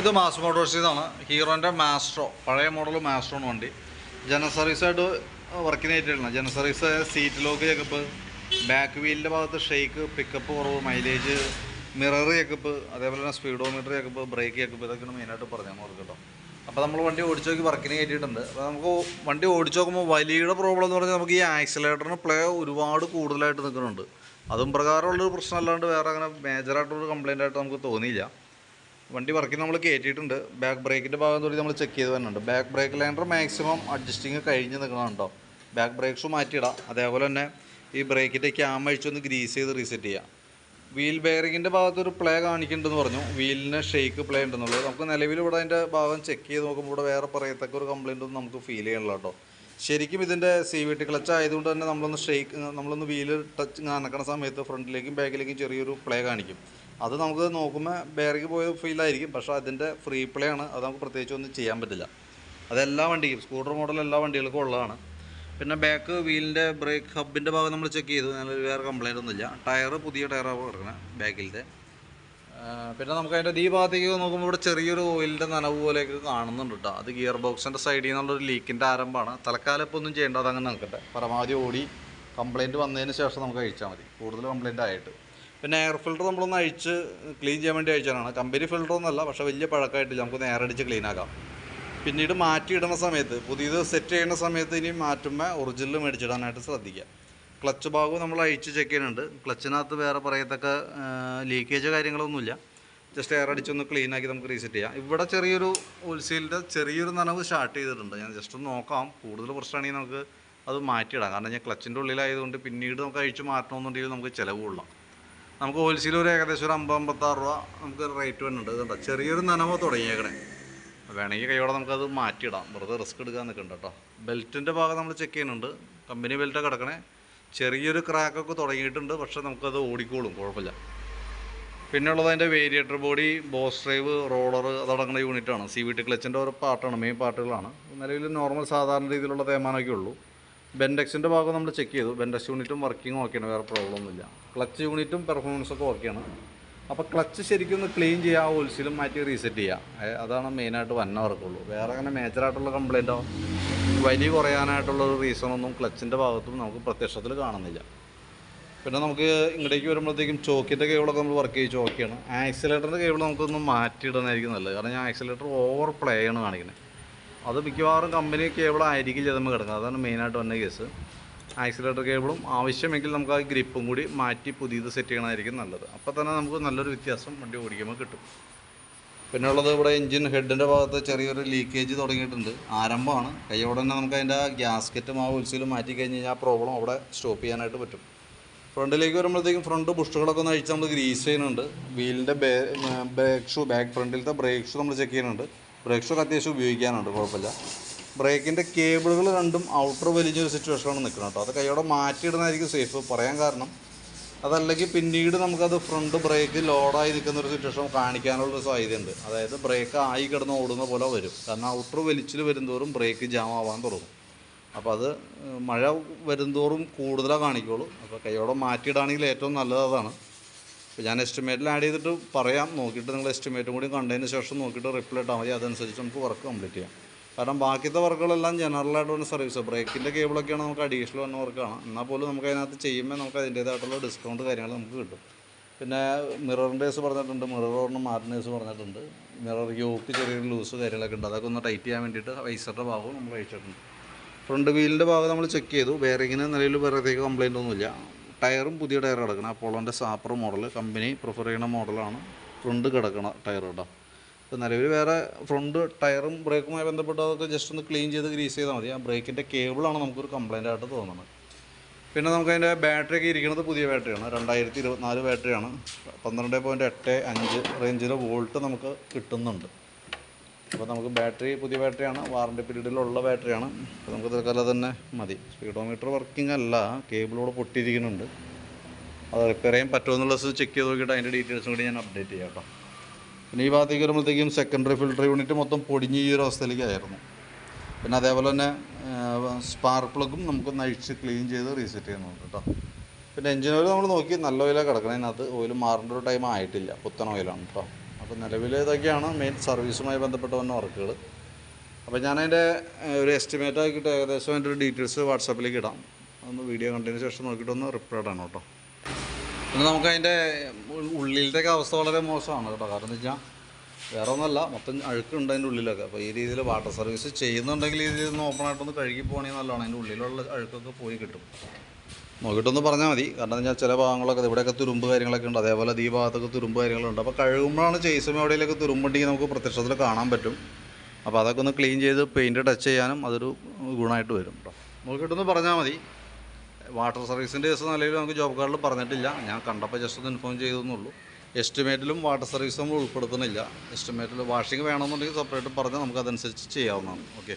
ഇത് മാസ് മോട്ടോഴ്സിന്നാണ് ഹീറോന്റെ മാസ്ട്രോ പഴയ മോഡൽ മാസ്ട്രോ ആണ് വണ്ടി. ജനറൽ സർവീസായിട്ട് വർക്കിന് ആയിട്ടില്ല general service seat lock checkup back വീലിന്റെ ഭാഗത്ത് ഷെയ്ക്ക് പിക്കപ്പ് കുറവ് മൈലേജ് മിറർ ചെക്കപ്പ് അതേപോലെ തന്നെ സ്പീഡോമീറ്റർ ചെക്കപ്പ് ബ്രേക്ക് ചെക്കപ്പ് ഇതൊക്കെയാണ് മെയിനായിട്ട് പറഞ്ഞാൽ നമുക്ക് കേട്ടോ. അപ്പോൾ നമ്മൾ വണ്ടി ഓടിച്ചു നോക്കി വർക്കിന് കയറ്റിയിട്ടുണ്ട് അപ്പോൾ നമുക്ക് വണ്ടി ഓടിച്ചു നോക്കുമ്പോൾ വലിയുടെ പ്രോബ്ലം എന്ന് പറഞ്ഞാൽ നമുക്ക് ഈ ആക്സിലേറ്ററിന് പ്ലേ ഒരുപാട് കൂടുതലായിട്ട് നിൽക്കുന്നുണ്ട്. അതും പ്രകാരമുള്ളൊരു പ്രശ്നമല്ലാണ്ട് വേറെ അങ്ങനെ മേജറായിട്ടുള്ളൊരു കംപ്ലയിന്റായിട്ട് നമുക്ക് തോന്നിയില്ല. വണ്ടി വർക്കിന് നമ്മൾ കയറ്റിയിട്ടുണ്ട് ബാക്ക് ബ്രേക്കിന്റെ ഭാഗം തൊട്ട് നമ്മൾ ചെക്ക് ചെയ്ത് വരുന്നുണ്ട് back brake liner maximum adjusting കഴിഞ്ഞ് നിൽക്കണുണ്ടോ ബാക്ക് ബ്രേക്ക് ഷൂ മാറ്റിയിടാം അതേപോലെ തന്നെ ഈ ബ്രേക്കിന്റെ ക്യാം അഴിച്ചൊന്ന് ഗ്രീസ് ചെയ്ത് റീസെറ്റ് ചെയ്യാം. വീൽ ബെയറിങ്ങിന്റെ ഭാഗത്ത് ഒരു പ്ലേ കാണിക്കുന്നുണ്ടെന്ന് പറഞ്ഞു. വീലിന് ഷെയ്ക്ക് പ്ലേ ഉണ്ടെന്നുള്ളത്. നമുക്ക് നിലവിൽ ഇവിടെ അതിന്റെ ഭാഗം ചെക്ക് ചെയ്ത് നോക്കുമ്പോൾ ഇവിടെ വേറെ പറയത്തക്ക ഒരു കംപ്ലയിന്റ് ഒന്നും നമുക്ക് ഫീൽ ചെയ്യണില്ല കേട്ടോ ശരിക്കും ഇതിന്റെ സി വി ടി ക്ലച്ച് ആയതുകൊണ്ട് തന്നെ നമ്മളൊന്ന് ഷെയ്ക്ക് നമ്മളൊന്ന് വീൽ ടച്ച് നനക്കണ സമയത്ത് ഫ്രണ്ടിലേക്കും ബാക്കിലേക്കും ചെറിയൊരു പ്ലേ കാണിക്കും. അത് നമുക്ക് നോക്കുമ്പോൾ ബെയറിങ് പോയ ഫീലായിരിക്കും പക്ഷേ അതിന്റെ ഫ്രീ പ്ലേ ആണ്. അത് നമുക്ക് പ്രത്യേകിച്ച് ഒന്നും ചെയ്യാൻ പറ്റില്ല. അതെല്ലാ വണ്ടിക്കും. സ്കൂട്ടർ മോഡൽ എല്ലാ വണ്ടികൾക്കും ഉള്ളതാണ്. പിന്നെ ബാക്ക് വീലിന്റെ ബ്രേക്ക് ഹബിന്റെ ഭാഗം നമ്മൾ ചെക്ക് ചെയ്തു. നല്ല വേറെ കംപ്ലൈന്റ് ഒന്നുമില്ല. ടയർ പുതിയ ടയറാണ് കിടക്കുന്നത് ബാക്കിലത്തെ പിന്നെ നമുക്ക് അതിന്റെ ഈ ഭാഗത്തേക്ക് നോക്കുമ്പോൾ ഇവിടെ ചെറിയൊരു ഓയിലിന്റെ നനവ് പോലെയൊക്കെ കാണുന്നുണ്ട് കേട്ടോ അത് ഗിയർ ബോക്സിന്റെ സൈഡിൽ നിന്നുള്ളൊരു ലീക്കിന്റെ ആരംഭമാണ്. തൽക്കാലം ഇപ്പോൾ ഒന്നും ചെയ്യേണ്ട അതങ്ങനെ നിൽക്കട്ടെ. പരമാവധി ഓടി കംപ്ലയിന്റ് വന്നതിന് ശേഷം നമുക്ക് അഴിച്ചാൽ മതി. കൂടുതൽ കംപ്ലയിന്റ് ആയിട്ട്. പിന്നെ എയർ ഫിൽറ്റർ നമ്മളൊന്ന് അഴിച്ച് ക്ലീൻ ചെയ്യാൻ വേണ്ടി അഴിച്ചാണ് കമ്പനി ഫിൽറ്റർ പക്ഷേ വലിയ പഴക്കമായിട്ടില്ല. നമുക്ക് നേരെ അടിച്ച് ക്ലീൻ ആക്കാം. പിന്നീട് മാറ്റിയിടുന്ന സമയത്ത് പുതിയത് സെറ്റ് ചെയ്യുന്ന സമയത്ത് ഇനി മാറ്റുമ്പോൾ ഒറിജിനൽ മേടിച്ചിടാനായിട്ട് ശ്രദ്ധിക്കുക. ക്ലച്ച് ഭാഗവും നമ്മൾ അഴിച്ച് ചെക്ക് ചെയ്യുന്നുണ്ട്. ക്ലച്ചിനകത്ത് വേറെ പറയത്തക്ക ലീക്കേജ് കാര്യങ്ങളൊന്നുമില്ല. ജസ്റ്റ് എയർ അടിച്ചൊന്ന് ക്ലീൻ ആക്കി നമുക്ക് റീസെറ്റ് ചെയ്യാം. ഇവിടെ ചെറിയൊരു ഹോൾസെയിലിന്റെ ചെറിയൊരു നനവ് സ്റ്റാർട്ട് ചെയ്തിട്ടുണ്ട്. ഞാൻ ജസ്റ്റ് ഒന്ന് നോക്കാം. കൂടുതൽ പ്രശ്നമാണെങ്കിൽ നമുക്ക് അത് മാറ്റിയിടാം. കാരണം ഞാൻ ക്ലച്ചിന്റെ ഉള്ളിലായതുകൊണ്ട് പിന്നീട് നമുക്ക് അഴിച്ച് മാറ്റണമെന്നുണ്ടെങ്കിൽ നമുക്ക് ചിലവ് കൊള്ളാം. നമുക്ക് ഹോൾസെയിൽ ഒരു ഏകദേശം ഒരു അമ്പത് അമ്പത്താറ് രൂപ നമുക്ക് റേറ്റ് വരുന്നുണ്ട്. ഇതുണ്ടോ ചെറിയൊരു നനവ് തുടങ്ങിയേക്കണേ. വേണമെങ്കിൽ കൈയോടെ നമുക്കത് മാറ്റിയിടാം. വെറുതെ റിസ്ക് എടുക്കാൻ നിൽക്കണ്ട കേട്ടോ ബെൽറ്റിന്റെ ഭാഗം നമ്മൾ ചെക്ക് ചെയ്യുന്നുണ്ട്. കമ്പനി ബെൽറ്റ് കിടക്കണേ. ചെറിയൊരു ക്രാക്കൊക്കെ തുടങ്ങിയിട്ടുണ്ട്. പക്ഷേ നമുക്കത് ഓടിക്കോളും. കുഴപ്പമില്ല. പിന്നെ ഉള്ളത് അതിന്റെ variator body boss drive roller അതടങ്ങുന്ന യൂണിറ്റാണ് സി വി ടി ക്ലച്ചിന്റെ ഓരോ പാർട്ടാണ് മെയിൻ പാർട്ടുകളാണ് നിലവിൽ നോർമൽ സാധാരണ രീതിയിലുള്ള തേമാനമൊക്കെ ഉള്ളൂ. ബെൻഡെക്സിന്റെ ഭാഗം നമ്മൾ ചെക്ക് ചെയ്തു. ബെൻഡെക്സ് യൂണിറ്റും വർക്കിംഗ് ഓക്കെയാണ് വേറെ പ്രോബ്ലം ഒന്നുമില്ല. ക്ലച്ച് യൂണിറ്റും പെർഫോമൻസ് ഒക്കെ ഓക്കെയാണ് അപ്പോൾ ക്ലച്ച് ശരിക്കും ഒന്ന് ക്ലീൻ ചെയ്യുക ആ ഓൽസിലും മാറ്റി റീസെറ്റ് ചെയ്യുക അതാണ് മെയിനായിട്ട് വന്ന വർക്കുള്ളൂ. വേറെ അങ്ങനെ മേജറായിട്ടുള്ള കംപ്ലൈന്റോ വലിയ കുറയാനായിട്ടുള്ള ഒരു റീസണൊന്നും ക്ലച്ചിന്റെ ഭാഗത്തും നമുക്ക് പ്രത്യക്ഷത്തിൽ കാണുന്നില്ല. പിന്നെ നമുക്ക് ഇങ്ങോട്ടേക്ക് വരുമ്പോഴത്തേക്കും ചോക്കിന്റെ കേബിളൊക്കെ നമ്മൾ വർക്ക് ചെയ്ത് ചോക്കിയാണ്. ആക്സിലേറ്ററിന്റെ കേബിൾ നമുക്കൊന്ന് മാറ്റിയിടുന്നതായിരിക്കും നല്ലത്. കാരണം ഞാൻ ആക്സിലേറ്റർ ഓവർ പ്ലേ ആണ് കാണിക്കുന്നത് അത് മിക്കവാറും കമ്പനി കേബിളായിരിക്കും ചിലമ്പോൾ കിടക്കുന്നത്. അതാണ് മെയിനായിട്ട് വന്ന കേസ് ആക്സിലേറ്റർ കേബിളും ആവശ്യമെങ്കിൽ നമുക്ക് ആ ഗ്രിപ്പും കൂടി മാറ്റി പുതിയത് സെറ്റ് ചെയ്യണമായിരിക്കും നല്ലത്. അപ്പോൾ തന്നെ നമുക്ക് നല്ലൊരു വ്യത്യാസം വണ്ടി ഓടിക്കുമ്പോൾ കിട്ടും. പിന്നെ ഉള്ളത് ഇവിടെ എഞ്ചിൻ ഹെഡിന്റെ ഭാഗത്ത് ചെറിയൊരു ലീക്കേജ് തുടങ്ങിയിട്ടുണ്ട്. ആരംഭമാണ്. കൈയോടെ തന്നെ നമുക്ക് അതിന്റെ ഗ്യാസ്കറ്റും ആ ഉത്സവം മാറ്റി കഴിഞ്ഞ് കഴിഞ്ഞാൽ ആ പ്രോബ്ലം അവിടെ സ്റ്റോപ്പ് ചെയ്യാനായിട്ട് പറ്റും. ഫ്രണ്ടിലേക്ക് വരുമ്പോഴത്തേക്കും ഫ്രണ്ട് ബുഷുകളൊക്കെ ഒന്ന് അഴിച്ച് നമ്മൾ ഗ്രീസ് ചെയ്യുന്നുണ്ട്. വീലിന്റെ ബ്രേക്ക് ഷൂ ബാക്ക് ഫ്രണ്ടിലത്തെ ബ്രേക്ക് ഷൂ നമ്മൾ ചെക്ക് ചെയ്യുന്നുണ്ട്. ബ്രേക്ക് ഷൂ അത്യാവശ്യം ഉപയോഗിക്കാനുണ്ട് കുഴപ്പമില്ല. ബ്രേക്കിന്റെ കേബിളുകൾ രണ്ടും ഔട്ടർ വലിഞ്ഞൊരു സിറ്റുവേഷനാണ് നിൽക്കുന്നത് കേട്ടോ. അത് കൈയോടെ മാറ്റിയിടുന്നതായിരിക്കും സേഫ്. പറയാൻ കാരണം അതല്ലെങ്കിൽ പിന്നീട് നമുക്കത് ഫ്രണ്ട് ബ്രേക്ക് ലോഡായി നിൽക്കുന്ന ഒരു സിറ്റുവേഷൻ കാണിക്കാനുള്ളൊരു സാധ്യതയുണ്ട്. അതായത് ബ്രേക്ക് ആയി കിടന്ന് ഓടുന്ന പോലെ വരും. കാരണം ഔട്ടർ വലിച്ചിൽ വരുന്തോറും ബ്രേക്ക് ജാം ആവാൻ തുടങ്ങും. അപ്പോൾ അത് മഴ വരുന്തോറും കൂടുതലാണ് കാണിക്കുള്ളൂ അപ്പോൾ കൈയോടെ മാറ്റിയിടാണെങ്കിൽ ഏറ്റവും നല്ലത് അതാണ്. അപ്പോൾ ഞാൻ എസ്റ്റിമേറ്റിൽ ആഡ് ചെയ്തിട്ട് പറയാം. നോക്കിയിട്ട് നിങ്ങൾ എസ്റ്റിമേറ്റും കൂടി കണ്ടതിന് ശേഷം നോക്കിയിട്ട് റിപ്ലൈ ഇട്ടാൽ മതി. അതനുസരിച്ച് നമുക്ക് വർക്ക് കംപ്ലീറ്റ് ചെയ്യാം. കാരണം ബാക്കിയത്തെ വർക്കുകളെല്ലാം ജനറലായിട്ട് വന്ന സർവീസ് ബ്രേക്കിന്റെ കേബിളൊക്കെയാണ് നമുക്ക് അഡീഷണൽ വന്ന വർക്കാണ് എന്നാൽ പോലും നമുക്ക് അതിനകത്ത് ചെയ്യുമ്പോൾ നമുക്ക് അതിന്റേതായിട്ടുള്ള ഡിസ്കൗണ്ട് കാര്യങ്ങൾ നമുക്ക് കിട്ടും. പിന്നെ മിററിന്റെ കേസ് പറഞ്ഞിട്ടുണ്ട്. മിറർ ഒരെണ്ണം കേസ് പറഞ്ഞിട്ടുണ്ട്. മിറർ യോക്ക് ചെറിയൊരു ലൂസ് കാര്യങ്ങളൊക്കെ ഉണ്ട്. അതൊക്കെ ഒന്ന് ടൈറ്റ് ചെയ്യാൻ വേണ്ടിയിട്ട് വൈസറിന്റെ ഭാഗവും നമ്മൾ അയച്ചിട്ടുണ്ട് ഫ്രണ്ട് വീലിന്റെ ഭാഗം നമ്മൾ ചെക്ക് ചെയ്തു. ബെയറിങ്ങിന് നിലയിൽ വേറെ കംപ്ലയിന്റ് ഒന്നുമില്ല. ടയറും പുതിയ ടയർ കിടക്കണം അപ്പോളോന്റെ സാപ്പർ മോഡൽ കമ്പനി പ്രിഫർ ചെയ്യുന്ന മോഡലാണ് ഫ്രണ്ട് കിടക്കണ ടയർ കേട്ടോ. ഇപ്പോൾ നിലവിൽ വേറെ ഫ്രണ്ട് ടയറും ബ്രേക്കുമായി ബന്ധപ്പെട്ട് അതൊക്കെ ജസ്റ്റ് ഒന്ന് ക്ലീൻ ചെയ്ത് ഗ്രീസ് ചെയ്താൽ മതി. ആ ബ്രേക്കിന്റെ കേബിളാണ് നമുക്കൊരു കംപ്ലൈന്റ് ആയിട്ട് തോന്നുന്നത്. പിന്നെ നമുക്ക് ബാറ്ററി ഒക്കെ ഇരിക്കുന്നത് പുതിയ ബാറ്ററിയാണ് രണ്ടായിരത്തി ഇരുപത്തിനാല് ബാറ്ററിയാണ് പന്ത്രണ്ട് പോയിന്റ് എട്ട് അഞ്ച് റേഞ്ചിൽ വോൾട്ട് നമുക്ക് കിട്ടുന്നുണ്ട്. അപ്പോൾ നമുക്ക് ബാറ്ററി പുതിയ ബാറ്ററിയാണ്. വാറണ്ടി പീരീഡിലുള്ള ബാറ്ററിയാണ്. അപ്പോൾ നമുക്ക് തൽക്കാലം തന്നെ മതി. സ്പീഡോമീറ്റർ വർക്കിംഗ് അല്ല. കേബിളോട് പൊട്ടിയിരിക്കുന്നുണ്ട്. അത് റിപ്പയർ ചെയ്യാൻ പറ്റുമെന്നുള്ളത് ചെക്ക് ചെയ്ത് നോക്കിയിട്ട് അതിന്റെ ഡീറ്റെയിൽസും കൂടി ഞാൻ അപ്ഡേറ്റ് ചെയ്യാം കേട്ടോ. പിന്നെ ഈ ഭാഗത്തേക്ക് വരുമ്പോഴത്തേക്കും സെക്കൻഡറി ഫിൽട്ടർ യൂണിറ്റ് മൊത്തം പൊടിഞ്ഞ് ഈ ഒരു അവസ്ഥയിലേക്കായിരുന്നു പിന്നെ അതേപോലെ തന്നെ സ്പാർക്ക് പ്ലഗും നമുക്ക് നൈറ്റ്സ് ക്ലീൻ ചെയ്ത് റീസെറ്റ് ചെയ്യുന്നുണ്ട് കേട്ടോ. പിന്നെ എഞ്ചിൻ ഓയിൽ നമ്മൾ നോക്കി നല്ല ഓയിലാണ് കിടക്കണം. അതിനകത്ത് ഓയിൽ മാറേണ്ട ഒരു ടൈം ആയിട്ടില്ല. പുത്തൻ ഓയിലാണ് കേട്ടോ. അപ്പോൾ നിലവിൽ ഇതൊക്കെയാണ് മെയിൻ സർവീസുമായി ബന്ധപ്പെട്ട വന്ന വർക്കുകൾ അപ്പോൾ ഞാനതിന്റെ ഒരു എസ്റ്റിമേറ്റ് ആക്കിയിട്ട് ഏകദേശം അതിന്റെ ഒരു ഡീറ്റെയിൽസ് വാട്സാപ്പിലേക്ക് ഇടാം. ഒന്ന് വീഡിയോ കണ്ടതിന് ശേഷം നോക്കിയിട്ട് ഒന്ന് റിപ്ലൈ ഇടാണ് കേട്ടോ. പിന്നെ നമുക്ക് അതിന്റെ അവസ്ഥ വളരെ മോശമാണ് കേട്ടോ. കാരണം എന്ന് വെച്ചാൽ വേറെ ഒന്നല്ല മൊത്തം അഴുക്കുണ്ട് അതിന്റെ ഉള്ളിലൊക്കെ. അപ്പോൾ ഈ രീതിയിൽ വാട്ടർ സർവീസ് ചെയ്യുന്നുണ്ടെങ്കിൽ ഈ രീതിയിൽ ഒന്ന് ഓപ്പൺ ആയിട്ടൊന്ന് കഴുകി പോകണമെങ്കിൽ നല്ലതാണ്. അതിന്റെ ഉള്ളിലുള്ള അഴുക്കൊക്കെ പോയി കിട്ടും. നോക്കിയിട്ടൊന്ന് പറഞ്ഞാൽ മതി. കാരണം വെച്ചാൽ ചില ഭാഗങ്ങളൊക്കെ ഇവിടെയൊക്കെ തുരുമ്പ് കാര്യങ്ങളൊക്കെ ഉണ്ട്. അതേപോലെ ഈ ഭാഗത്തൊക്കെ തുരുമ്പ് കാര്യങ്ങളുണ്ട്. അപ്പോൾ കഴുകുമ്പോഴാണ് ചേസും എവിടെയൊക്കെ തുരുമ്പുണ്ടെങ്കിൽ നമുക്ക് പ്രത്യക്ഷത്തിൽ കാണാൻ പറ്റും. അപ്പോൾ അതൊക്കെ ഒന്ന് ക്ലീൻ ചെയ്ത് പെയിന്റ് ടച്ച് ചെയ്യാനും അതൊരു ഗുണമായിട്ട് വരും കേട്ടോ. നോക്കിയിട്ടൊന്ന് പറഞ്ഞാൽ മതി. വാട്ടർ സർവീസിന്റെ കേസ് നിലവിൽ നമുക്ക് ജോബ് കാർഡിൽ പറഞ്ഞിട്ടില്ല. ഞാൻ കണ്ടപ്പോൾ ജസ്റ്റ് ഒന്ന് ഇൻഫോം ചെയ്തെന്നുള്ളൂ എസ്റ്റിമേറ്റിലും വാട്ടർ സർവീസ് നമ്മൾ ഉൾപ്പെടുത്തുന്നില്ല. എസ്റ്റിമേറ്റിൽ വാഷിംഗ് വേണമെന്നുണ്ടെങ്കിൽ സെപ്പറേറ്റ് പറഞ്ഞാൽ നമുക്കതനുസരിച്ച് ചെയ്യാവുന്നതാണ്. ഓക്കെ.